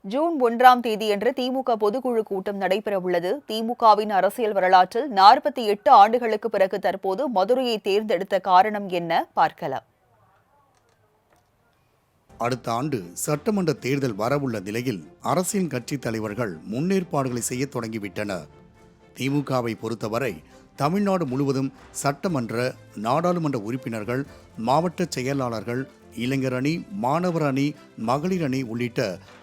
June ஒன்றாம் தேதியன்று திமுக பொதுக்குழு கூட்டம் நடைபெறவுள்ளது. திமுகவின் அரசியல் வரலாற்றில் நாற்பத்தி எட்டு ஆண்டுகளுக்கு பிறகு தற்போது மதுரையை தேர்ந்தெடுத்த காரணம் என்ன? பார்க்கலாம். அடுத்த ஆண்டு சட்டமன்ற தேர்தல் வரவுள்ள நிலையில் அரசியல் கட்சித் தலைவர்கள் முன்னேற்பாடுகளை செய்ய தொடங்கிவிட்டனர். திமுகவை பொறுத்தவரை தமிழ்நாடு முழுவதும் சட்டமன்ற நாடாளுமன்ற உறுப்பினர்கள் மாவட்ட செயலாளர்கள் இளைஞர் அணி மாணவர் அணி மகளிர் அணி உள்ளிட்ட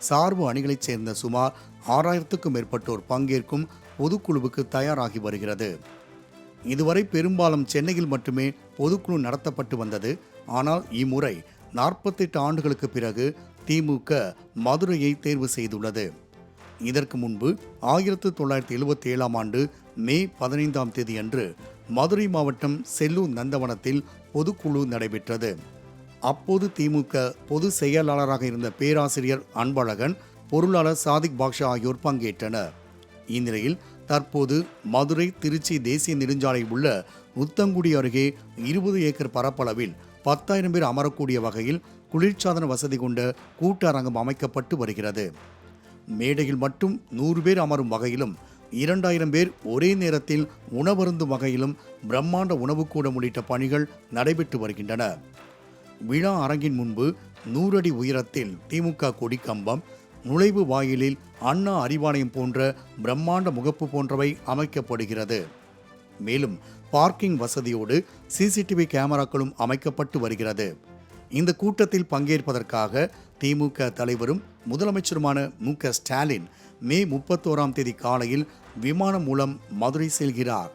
சார்பு அணிகளைச் சேர்ந்த சுமார் ஆறாயிரத்துக்கும் மேற்பட்டோர் பங்கேற்கும் பொதுக்குழுவுக்கு தயாராகி வருகிறது. இதுவரை பெரும்பாலும் சென்னையில் மட்டுமே பொதுக்குழு நடத்தப்பட்டு வந்தது. ஆனால் இம்முறை நாற்பத்தெட்டு ஆண்டுகளுக்கு பிறகு திமுக மதுரையை தேர்வு செய்துள்ளது. இதற்கு முன்பு ஆயிரத்து தொள்ளாயிரத்தி எழுபத்தி ஏழாம் ஆண்டு மே பதினைந்தாம் தேதியன்று மதுரை மாவட்டம் செல்லூர் நந்தவனத்தில் பொதுக்குழு நடைபெற்றது. அப்போது திமுக பொது செயலாளராக இருந்த பேராசிரியர் அன்பழகன் பொருளாளர் சாதிக் பாக்ஷா ஆகியோர் பங்கேற்றனர். இந்நிலையில் தற்போது மதுரை திருச்சி தேசிய நெடுஞ்சாலை உள்ள உத்தங்குடி அருகே இருபது ஏக்கர் பரப்பளவில் பத்தாயிரம் பேர் அமரக்கூடிய வகையில் குளிர்சாதன வசதி கொண்ட கூட்டரங்கம் அமைக்கப்பட்டு வருகிறது. மேடையில் மட்டும் நூறு பேர் அமரும் வகையிலும் இரண்டாயிரம் பேர் ஒரே நேரத்தில் உணவருந்தும் வகையிலும் பிரம்மாண்ட உணவுக்கூடம் உள்ளிட்ட பணிகள் நடைபெற்று வருகின்றன. விழா அரங்கின் முன்பு நூறு அடி உயரத்தில் திமுக கொடி கம்பம் நுழைவு வாயிலில் அண்ணா அறிவாலயம் போன்ற பிரம்மாண்ட முகப்பு போன்றவை அமைக்கப்படுகிறது. மேலும் பார்க்கிங் வசதியோடு சிசிடிவி கேமராக்களும் அமைக்கப்பட்டு வருகிறது. இந்த கூட்டத்தில் பங்கேற்பதற்காக திமுக தலைவரும் முதலமைச்சருமான மு. க. ஸ்டாலின் மே முப்பத்தோராம் தேதி காலையில் விமானம் மூலம் மதுரை செல்கிறார்.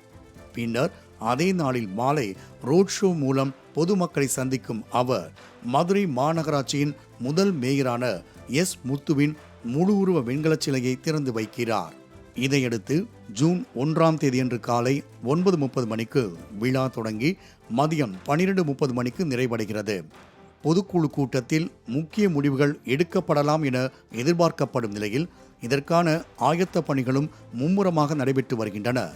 பின்னர் அதே நாளில் மாலை ரோட் ஷோ மூலம் பொதுமக்களை சந்திக்கும் அவர் மதுரை மாநகராட்சியின் முதல் மேயரான எஸ் முத்துவின் முழு உருவ வெண்கலச் சிலையை திறந்து வைக்கிறார். இதையடுத்து ஜூன் ஒன்றாம் தேதியன்று காலை ஒன்பது முப்பது மணிக்கு விழா தொடங்கி மதியம் பனிரெண்டு முப்பது மணிக்கு நிறைவடைகிறது. பொதுக்குழு கூட்டத்தில் முக்கிய முடிவுகள் எடுக்கப்படலாம் என எதிர்பார்க்கப்படும் நிலையில் இதற்கான ஆயத்த பணிகளும் மும்முரமாக நடைபெற்று வருகின்றன.